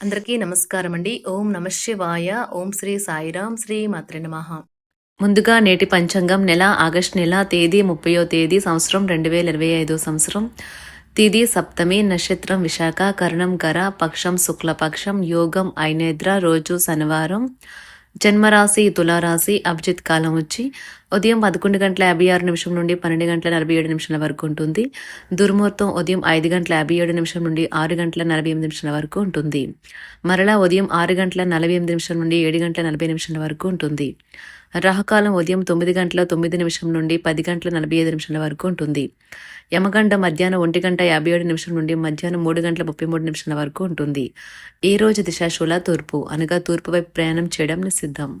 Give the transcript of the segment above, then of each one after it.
అందరికీ నమస్కారం అండి ఓం నమ శివాయ. ఓం శ్రీ సాయిరాం శ్రీ మాత్ర నమః. ముందుగా నేటి పంచాంగం నెల ఆగస్టు నెల తేదీ ముప్పయో తేదీ సంవత్సరం రెండు వేల ఇరవై ఐదో సంవత్సరం. తిది సప్తమి నక్షత్రం విశాఖ కరణం కర పక్షం శుక్లపక్షం యోగం ఐనేద్ర రోజు శనివారం. జన్మరాశి తులారాశి అభిజిత్ కాలం వచ్చి ఉదయం పదకొండు గంటల యాభై ఆరు నిమిషం నుండి పన్నెండు గంటల నలభై ఏడు నిమిషాల వరకు ఉంటుంది. దుర్ముహూర్తం ఉదయం ఐదు గంటల యాభై ఏడు నిమిషం నుండి ఆరు గంటల నలభై ఎనిమిది నిమిషాల వరకు ఉంటుంది. మరలా ఉదయం ఆరు గంటల నలభై ఎనిమిది నిమిషం నుండి ఏడు గంటల నలభై నిమిషాల వరకు ఉంటుంది. రాహుకాలం ఉదయం తొమ్మిది గంటల తొమ్మిది నిమిషం నుండి పది గంటల నలభై ఐదు నిమిషాల వరకు ఉంటుంది. యమగండ మధ్యాహ్నం ఒంటి గంట యాభై ఏడు నిమిషం నుండి మధ్యాహ్నం మూడు గంటల ముప్పై మూడు నిమిషాల వరకు ఉంటుంది. ఈ రోజు దిశాశూల తూర్పు అనగా తూర్పు వైపు ప్రయాణం చేయడం నిషిద్ధం.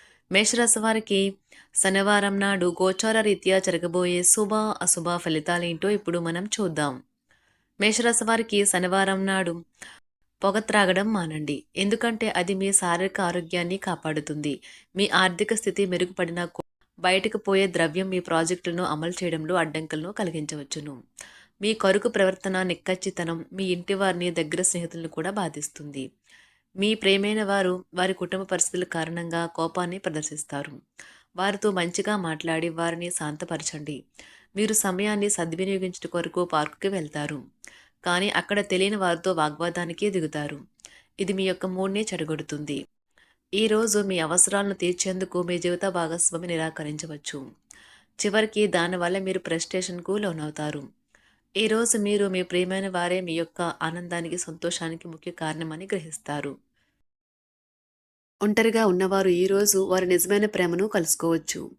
మేషరాశి వారికి శనివారం నాడు గోచార రీత్యా జరగబోయే శుభ అశుభ ఫలితాలేంటో ఇప్పుడు మనం చూద్దాం. మేషరాశి వారికి శనివారం నాడు పొగ త్రాగడం మానండి. ఎందుకంటే అది మీ శారీరక ఆరోగ్యాన్ని కాపాడుతుంది. మీ ఆర్థిక స్థితి మెరుగుపడిన బయటకు పోయే ద్రవ్యం మీ ప్రాజెక్టులను అమలు చేయడంలో అడ్డంకులను కలిగించవచ్చును. మీ కరుకు ప్రవర్తన నిక్కచ్చితనం మీ ఇంటి వారిని దగ్గర స్నేహితులను కూడా బాధిస్తుంది. మీ ప్రేమైన వారు వారి కుటుంబ పరిస్థితుల కారణంగా కోపాన్ని ప్రదర్శిస్తారు. వారితో మంచిగా మాట్లాడి వారిని శాంతపరచండి. మీరు సమయాన్ని సద్వినియోగించుట కొరకు పార్కుకి వెళ్తారు. కానీ అక్కడ తెలియని వారితో వాగ్వాదానికి దిగుతారు ఇది మీ యొక్క మూడ్ని చెడగొడుతుంది. ఈ రోజు మీ అవసరాలను తీర్చేందుకు మీ జీవిత భాగస్వామి నిరాకరించవచ్చు. చివరికి దానివల్ల మీరు ప్రెస్టేషన్కు లోనవుతారు. ఈ రోజు మీరు మీ ప్రియమైన వారే మీ యొక్క ఆనందానికి సంతోషానికి ముఖ్య కారణమని గ్రహిస్తారు. ఒంటరిగా ఉన్నవారు ఈరోజు వారి నిజమైన ప్రేమను కలుసుకోవచ్చు.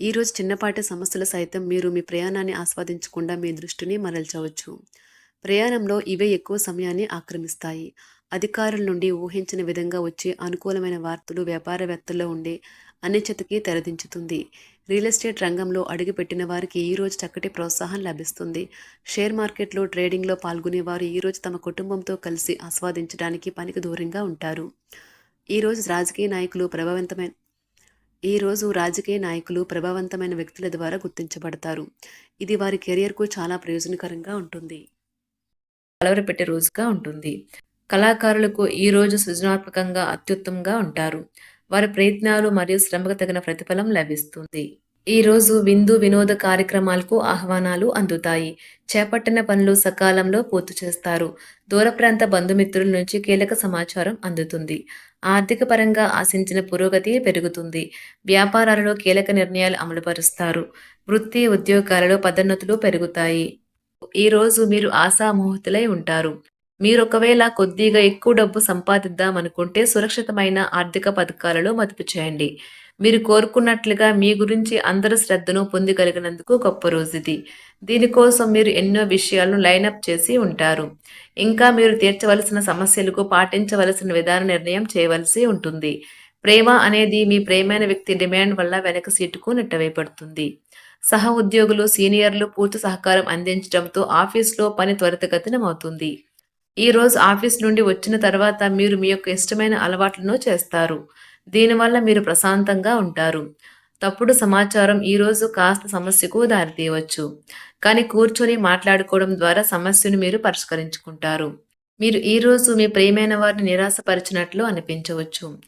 ఈరోజు చిన్నపాటి సమస్యలు సైతం మీరు మీ ప్రయాణాన్ని ఆస్వాదించకుండా మీ దృష్టిని మరల్చవచ్చు. ప్రయాణంలో ఇవే ఎక్కువ సమయాన్ని ఆక్రమిస్తాయి. అధికారుల నుండి ఊహించిన విధంగా వచ్చే అనుకూలమైన వార్తలు వ్యాపారవేత్తల్లో ఉండే అనిశ్చితకి తెరదించుతుంది. రియల్ ఎస్టేట్ రంగంలో అడుగుపెట్టిన వారికి ఈ రోజు చక్కటి ప్రోత్సాహం లభిస్తుంది. షేర్ మార్కెట్లో ట్రేడింగ్లో పాల్గొనేవారు ఈరోజు తమ కుటుంబంతో కలిసి ఆస్వాదించడానికి పనికి దూరంగా ఉంటారు. ఈ రోజు రాజకీయ నాయకులు ప్రభావంతమైన ఈ రోజు రాజకీయ నాయకులు ప్రభావవంతమైన వ్యక్తుల ద్వారా గుర్తించబడతారు. ఇది వారి కెరియర్కు చాలా ప్రయోజనకరంగా ఉంటుంది. కలవరపెట్టే రోజుగా ఉంటుంది. కళాకారులకు ఈ రోజు సృజనాత్మకంగా అత్యుత్తమంగా ఉంటారు. వారి ప్రయత్నాలు మరియు శ్రమకు తగిన ప్రతిఫలం లభిస్తుంది. ఈ రోజు విందు వినోద కార్యక్రమాలకు ఆహ్వానాలు అందుతాయి. చేపట్టిన పనులు సకాలంలో పూర్తి చేస్తారు. దూర ప్రాంత బంధుమిత్రుల నుంచి కీలక సమాచారం అందుతుంది. ఆర్థిక పరంగా ఆశించిన పురోగతి పెరుగుతుంది. వ్యాపారాలలో కీలక నిర్ణయాలు అమలుపరుస్తారు. వృత్తి ఉద్యోగాలలో పదోన్నతులు పెరుగుతాయి. ఈ రోజు మీరు ఆశామోహితులై ఉంటారు. మీరు ఒకవేళ కొద్దిగా ఎక్కువ డబ్బు సంపాదిద్దాం అనుకుంటే సురక్షితమైన ఆర్థిక పథకాలలో మదుపు చేయండి. మీరు కోరుకున్నట్లుగా మీ గురించి అందరి శ్రద్ధను పొందగలిగినందుకు గొప్ప రోజు ఇది దీనికోసం మీరు ఎన్నో విషయాలను లైనప్ చేసి ఉంటారు. ఇంకా మీరు తీర్చవలసిన సమస్యలకు పాటించవలసిన విధాన నిర్ణయం చేయవలసి ఉంటుంది. ప్రేమ అనేది మీ ప్రేమైన వ్యక్తి డిమాండ్ వల్ల వెనక సీటుకు నెట్టవేయబడుతుంది. సహ ఉద్యోగులు సీనియర్లు పూర్తి సహకారం అందించడంతో ఆఫీస్లో పని త్వరితగతినమవుతుంది. ఈరోజు ఈ రోజు ఆఫీస్ నుండి వచ్చిన తర్వాత మీరు మీ యొక్క ఇష్టమైన అలవాట్లను చేస్తారు. దీనివల్ల మీరు ప్రశాంతంగా ఉంటారు. తప్పుడు సమాచారం ఈ రోజు కాస్త సమస్యకు దారితీయవచ్చు. కానీ కూర్చొని మాట్లాడుకోవడం ద్వారా సమస్యను మీరు పరిష్కరించుకుంటారు. మీరు ఈ రోజు మీ ప్రియమైన వారిని నిరాశపరిచినట్లు అనిపించవచ్చు.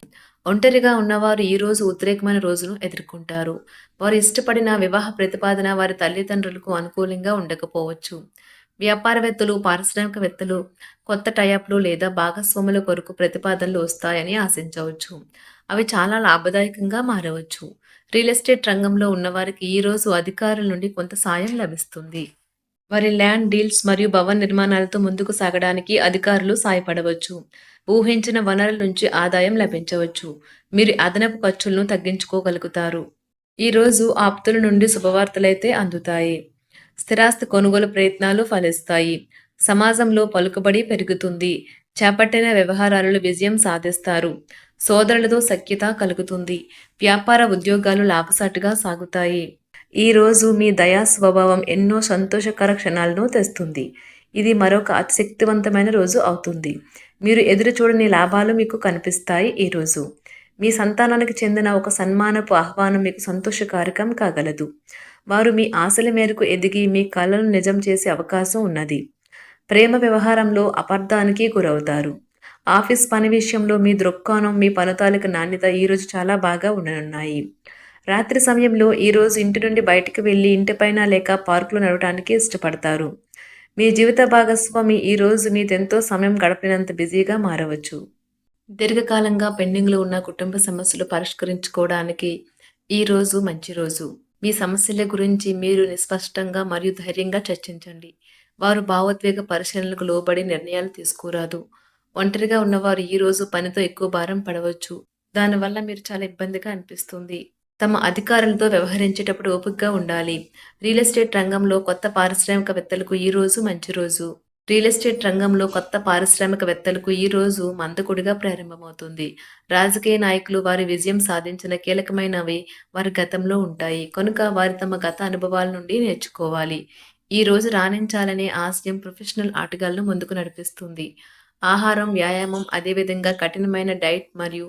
ఒంటరిగా ఉన్నవారు ఈరోజు ఉద్రేకమైన రోజును ఎదుర్కొంటారు. వారు ఇష్టపడిన వివాహ ప్రతిపాదన వారి తల్లిదండ్రులకు అనుకూలంగా ఉండకపోవచ్చు. వ్యాపారవేత్తలు పారిశ్రామికవేత్తలు కొత్త టైప్లు లేదా భాగస్వాముల కొరకు ప్రతిపాదనలు వస్తాయని ఆశించవచ్చు. అవి చాలా లాభదాయకంగా మారవచ్చు. రియల్ ఎస్టేట్ రంగంలో ఉన్నవారికి ఈ రోజు అధికారుల నుండి కొంత సాయం లభిస్తుంది. వారి ల్యాండ్ డీల్స్ మరియు భవన నిర్మాణాలతో ముందుకు సాగడానికి అధికారులు సాయపడవచ్చు. ఊహించిన వనరుల నుంచి ఆదాయం లభించవచ్చు. మీరు అదనపు ఖర్చులను తగ్గించుకోగలుగుతారు. ఈ రోజు ఆప్తుల నుండి శుభవార్తలైతే అందుతాయి. స్థిరాస్తి కొనుగోలు ప్రయత్నాలు ఫలిస్తాయి. సమాజంలో పలుకుబడి పెరుగుతుంది. చేపట్టిన వ్యవహారాలలో విజయం సాధిస్తారు. సోదరులతో సఖ్యత కలుగుతుంది. వ్యాపార ఉద్యోగాలు లాభసాటుగా సాగుతాయి. ఈరోజు మీ దయా స్వభావం ఎన్నో సంతోషకర క్షణాలను తెస్తుంది. ఇది మరొక అతిశక్తివంతమైన రోజు అవుతుంది. మీరు ఎదురు చూడని లాభాలు మీకు కనిపిస్తాయి ఈరోజు మీ సంతానానికి చెందిన ఒక సన్మానపు ఆహ్వానం మీకు సంతోషకారకం కాగలదు. వారు మీ ఆశల మేరకు ఎదిగి మీ కళలను నిజం చేసే అవకాశం ఉన్నది. ప్రేమ వ్యవహారంలో అపార్థానికి గురవుతారు. ఆఫీస్ పని విషయంలో మీ దృక్కోణం మీ ఫలితాలకు నాణ్యత ఈరోజు చాలా బాగా ఉండనున్నాయి. రాత్రి సమయంలో ఈరోజు ఇంటి నుండి బయటికి వెళ్ళి ఇంటిపైన లేక పార్కులో నడవడానికి ఇష్టపడతారు. మీ జీవిత భాగస్వామి ఈరోజు మీదెంతో సమయం గడపినంత బిజీగా మారవచ్చు. దీర్ఘకాలంగా పెండింగ్లో ఉన్న కుటుంబ సమస్యలు పరిష్కరించుకోవడానికి ఈ రోజు మంచి రోజు. మీ సమస్యల గురించి మీరు నిస్పష్టంగా మరియు ధైర్యంగా చర్చించండి. వారు భావోద్వేగ పరిశీలనలకు లోబడి నిర్ణయాలు తీసుకోరాదు. ఒంటరిగా ఉన్నవారు ఈ రోజు పనితో ఎక్కువ భారం పడవచ్చు. దానివల్ల మీరు చాలా ఇబ్బందిగా అనిపిస్తుంది. తమ అధికారులతో వ్యవహరించేటప్పుడు ఓపికగా ఉండాలి. రియల్ ఎస్టేట్ రంగంలో కొత్త పారిశ్రామికవేత్తలకు ఈ రోజు మంచి రోజు. రియల్ ఎస్టేట్ రంగంలో కొత్త పారిశ్రామికవేత్తలకు ఈ రోజు మందకుడిగా ప్రారంభమవుతుంది. రాజకీయ నాయకులు వారి విజయం సాధించిన కీలకమైనవి వారి గతంలో ఉంటాయి. కనుక వారి తమ గత అనుభవాల నుండి నేర్చుకోవాలి. ఈ రోజు రాణించాలనే ఆశయం ప్రొఫెషనల్ ఆటగాళ్ళను ముందుకు నడిపిస్తుంది. ఆహారం వ్యాయామం అదేవిధంగా కఠినమైన డైట్ మరియు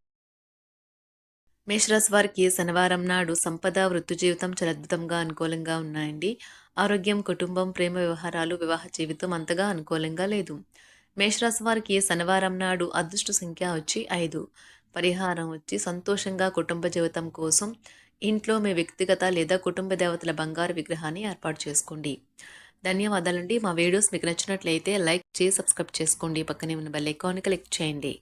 మేషరాశి వారికి శనివారం నాడు సంపద వృత్తి జీవితం చాలా అద్భుతంగా అనుకూలంగా ఉన్నాయండి. ఆరోగ్యం కుటుంబం ప్రేమ వ్యవహారాలు వివాహ జీవితం అంతగా అనుకూలంగా లేదు. మేషరాశి వారికి శనివారం నాడు అదృష్ట సంఖ్య వచ్చి ఐదు. పరిహారం వచ్చి సంతోషంగా కుటుంబ జీవితం కోసం ఇంట్లో మీ వ్యక్తిగత లేదా కుటుంబ దేవతల బంగారు విగ్రహాన్ని ఏర్పాటు చేసుకోండి. ధన్యవాదాలండి. మా వీడియోస్ మీకు నచ్చినట్లయితే లైక్ చేసి సబ్స్క్రైబ్ చేసుకోండి. పక్కనే ఉన్న బెల్ ఐకాన్ క్లిక్ చేయండి.